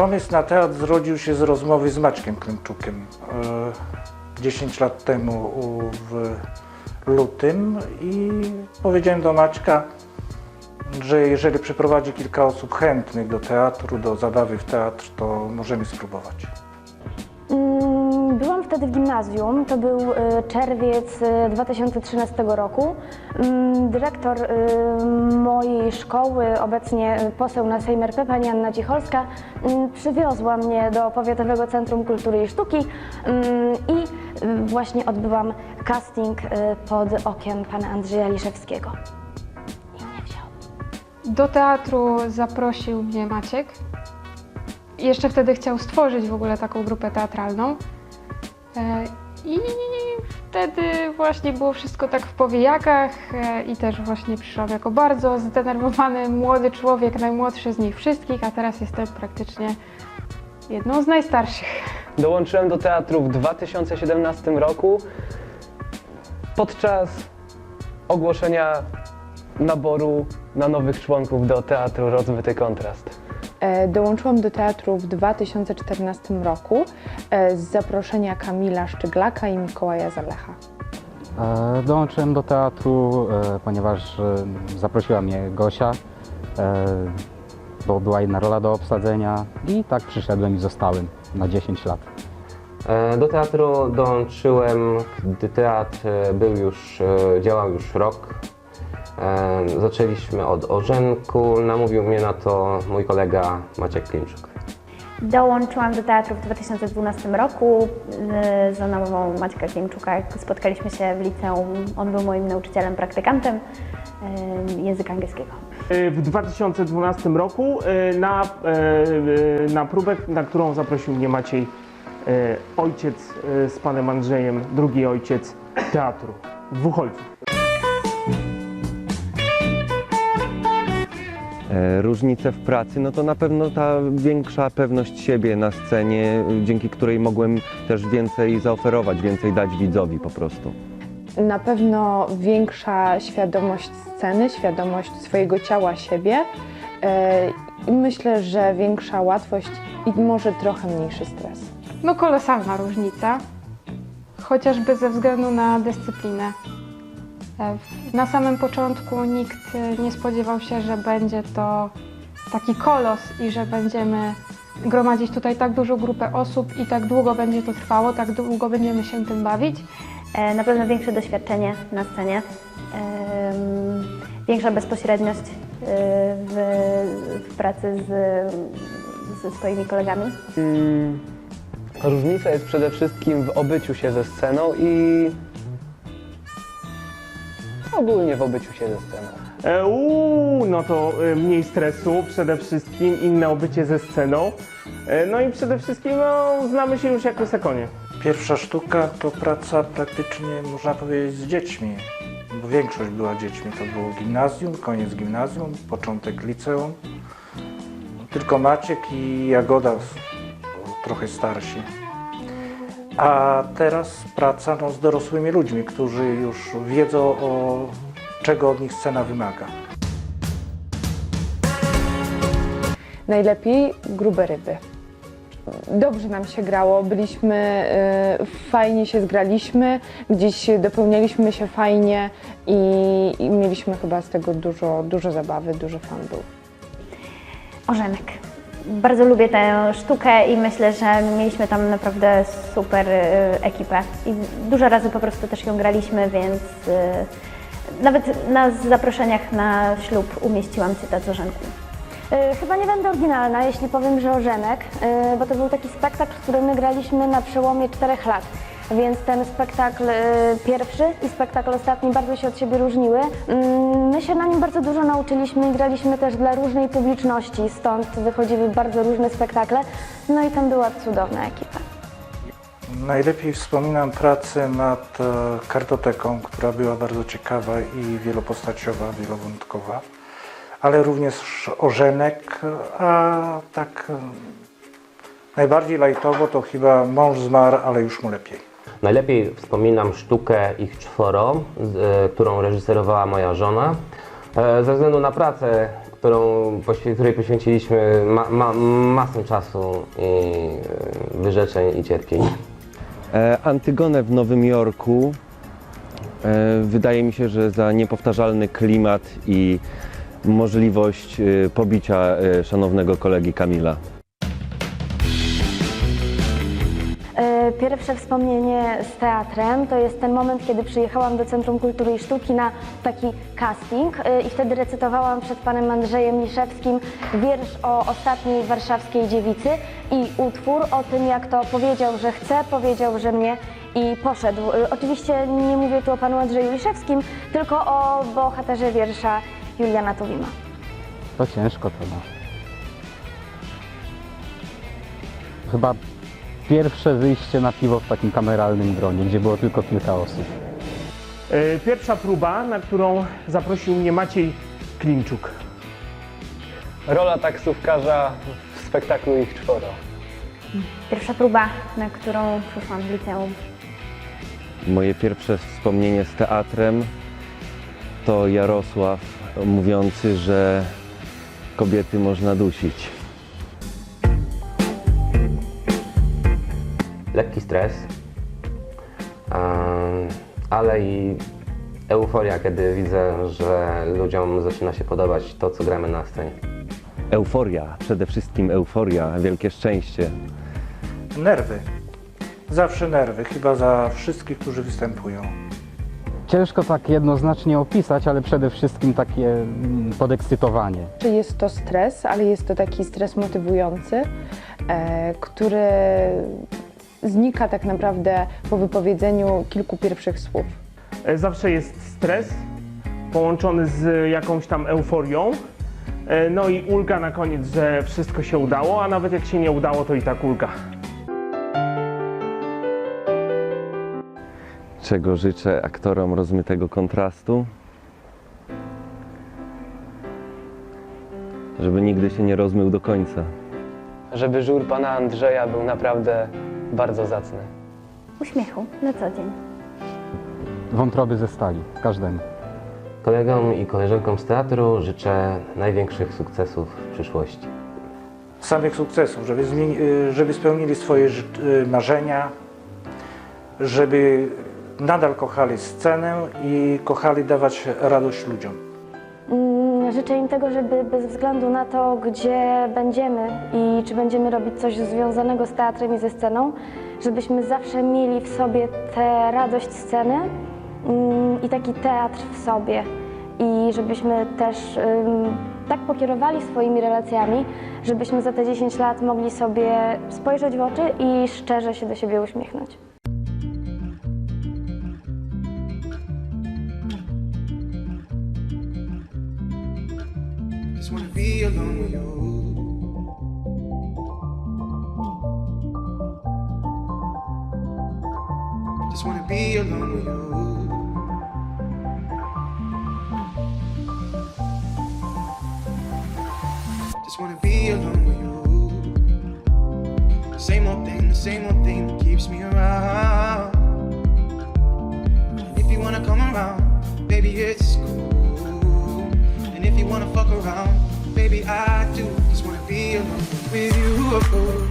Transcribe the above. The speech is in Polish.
Pomysł na teatr zrodził się z rozmowy z Maćkiem Klimczukiem e, 10 lat temu w lutym i powiedziałem do Maćka, że jeżeli przyprowadzi kilka osób chętnych do teatru, do zabawy w teatr, to możemy spróbować. Wtedy w gimnazjum, to był y, czerwiec y, 2013 roku. Mm, Dyrektor y, mojej szkoły, obecnie poseł na Sejm RP, pani Anna Cicholska, mm, przywiozła mnie do Powiatowego Centrum Kultury i Sztuki mm, i właśnie odbyłam casting pod okiem pana Andrzeja Liszewskiego. I mnie wziął. Do teatru zaprosił mnie Maciek. Jeszcze wtedy chciał stworzyć w ogóle taką grupę teatralną. E, I wtedy właśnie było wszystko tak w powijakach e, i też właśnie przyszłam jako bardzo zdenerwowany młody człowiek, najmłodszy z nich wszystkich, a teraz jestem praktycznie jedną z najstarszych. Dołączyłem do teatru w 2017 roku podczas ogłoszenia naboru na nowych członków do teatru Rozmyty Kontrast. E, Dołączyłam do teatru w 2014 roku e, z zaproszenia Kamila Szczyglaka i Mikołaja Zalecha. E, Dołączyłem do teatru, ponieważ zaprosiła mnie Gosia, bo była jedna rola do obsadzenia i tak przyszedłem i zostałem na 10 lat. Do teatru dołączyłem, gdy teatr był już, działał już rok. Zaczęliśmy od Orzenku, namówił mnie na to mój kolega Maciek Klimczuk. Dołączyłam do teatru w 2012 roku y, za namową Maćka Klimczuka. jak Spotkaliśmy się w liceum. On był moim nauczycielem, praktykantem y, języka angielskiego. w 2012 roku na, na próbę, na którą zaprosił mnie Maciej, ojciec z panem Andrzejem, drugi ojciec teatru, dwóch ojców. Różnice w pracy, no to na pewno ta większa pewność siebie na scenie, dzięki której mogłem też więcej zaoferować, więcej dać widzowi po prostu. Na pewno większa świadomość sceny, świadomość swojego ciała, siebie e, i myślę, że większa łatwość i może trochę mniejszy stres. No kolosalna różnica, chociażby ze względu na dyscyplinę. E, Na samym początku nikt e, nie spodziewał się, że będzie to taki kolos i że będziemy gromadzić tutaj tak dużą grupę osób i tak długo będzie to trwało, tak długo będziemy się tym bawić. E, Na pewno większe doświadczenie na scenie, większa bezpośredniość w, w pracy z, ze swoimi kolegami. Mm, Różnica jest przede wszystkim w obyciu się ze sceną i ogólnie w obyciu się ze sceną. E, Uuu, no to e, mniej stresu przede wszystkim, inne obycie ze sceną. E, No i przede wszystkim no, znamy się już jako sekonie. Pierwsza sztuka to praca praktycznie, można powiedzieć, z dziećmi, bo większość była dziećmi. To było gimnazjum, koniec gimnazjum, początek liceum. Tylko Maciek i Jagoda s- trochę starsi. A teraz praca no, z dorosłymi ludźmi, którzy już wiedzą, o, czego od nich scena wymaga. Najlepiej grube ryby. Dobrze nam się grało, byliśmy, e, fajnie się zgraliśmy, gdzieś dopełnialiśmy się fajnie i, i mieliśmy chyba z tego dużo, dużo zabawy, dużo fan był. Orzenek. Bardzo lubię tę sztukę i myślę, że mieliśmy tam naprawdę super y, ekipę. I dużo razy po prostu też ją graliśmy, więc y, nawet na zaproszeniach na ślub umieściłam cytat z Orzenku. Y, Chyba nie będę oryginalna, jeśli powiem, że Orzenek, bo to był taki spektakl, który my graliśmy na przełomie czterech lat. Więc ten spektakl y, pierwszy i spektakl ostatni bardzo się od siebie różniły. Mm, My się na nim bardzo dużo nauczyliśmy i graliśmy też dla różnej publiczności, stąd wychodziły bardzo różne spektakle. No i tam była cudowna ekipa. Najlepiej wspominam pracę nad e, kartoteką, która była bardzo ciekawa i wielopostaciowa, wielowątkowa, ale również Orzenek, a tak e, najbardziej lajtowo to chyba mąż zmarł, ale już mu lepiej. Najlepiej wspominam sztukę Ich czworo, e, którą reżyserowała moja żona. E, Ze względu na pracę, którą, której poświęciliśmy ma, ma, masę czasu i e, wyrzeczeń i cierpień. Antygonę w Nowym Jorku wydaje mi się, że za niepowtarzalny klimat i możliwość pobicia szanownego kolegi Kamila. E, Pierwsze wspomnienie z teatrem to jest ten moment, kiedy przyjechałam do Centrum Kultury i Sztuki na taki casting e, i wtedy recytowałam przed panem Andrzejem Liszewskim wiersz o ostatniej warszawskiej dziewicy i utwór o tym, jak to powiedział, że chce, powiedział, że mnie i poszedł. E, Oczywiście nie mówię tu o panu Andrzeju Liszewskim, tylko o bohaterze wiersza Juliana Tuwima. To ciężko to no. Chyba pierwsze wyjście na piwo w takim kameralnym gronie, gdzie było tylko kilka osób. E, Pierwsza próba, na którą zaprosił mnie Maciej Klimczuk. Rola taksówkarza w spektaklu Ich Czworo. Pierwsza próba, na którą przyszłam w liceum. Moje pierwsze wspomnienie z teatrem to Jarosław mówiący, że kobiety można dusić. Lekki stres, ale i euforia, kiedy widzę, że ludziom zaczyna się podobać to, co gramy na scenie. Euforia, przede wszystkim euforia, wielkie szczęście. Nerwy. Zawsze nerwy, chyba za wszystkich, którzy występują. Ciężko tak jednoznacznie opisać, ale przede wszystkim takie mm, podekscytowanie. Czy jest to stres, ale jest to taki stres motywujący, e, który znika tak naprawdę po wypowiedzeniu kilku pierwszych słów. E, Zawsze jest stres połączony z jakąś tam euforią. E, No i ulga na koniec, że wszystko się udało, a nawet jak się nie udało, to i tak ulga. Czego życzę aktorom rozmytego kontrastu? Żeby nigdy się nie rozmył do końca. Żeby żur pana Andrzeja był naprawdę bardzo zacny. Uśmiechu na co dzień. Wątroby ze stali, każdemu. Kolegom i koleżankom z teatru życzę największych sukcesów w przyszłości. Samych sukcesów, żeby, zmieni- y, żeby spełnili swoje y, marzenia, żeby nadal kochali scenę i kochali dawać radość ludziom. Życzę im tego, żeby bez względu na to, gdzie będziemy i czy będziemy robić coś związanego z teatrem i ze sceną, żebyśmy zawsze mieli w sobie tę radość sceny mm, i taki teatr w sobie. I żebyśmy też tak pokierowali swoimi relacjami, żebyśmy za te 10 lat mogli sobie spojrzeć w oczy i szczerze się do siebie uśmiechnąć. Wanna be alone with you. Just wanna be alone with you. Just wanna be alone with you. Same old thing, the same old thing that keeps me around. If you wanna come around, baby, it's cool. And if you wanna fuck around, with you, of.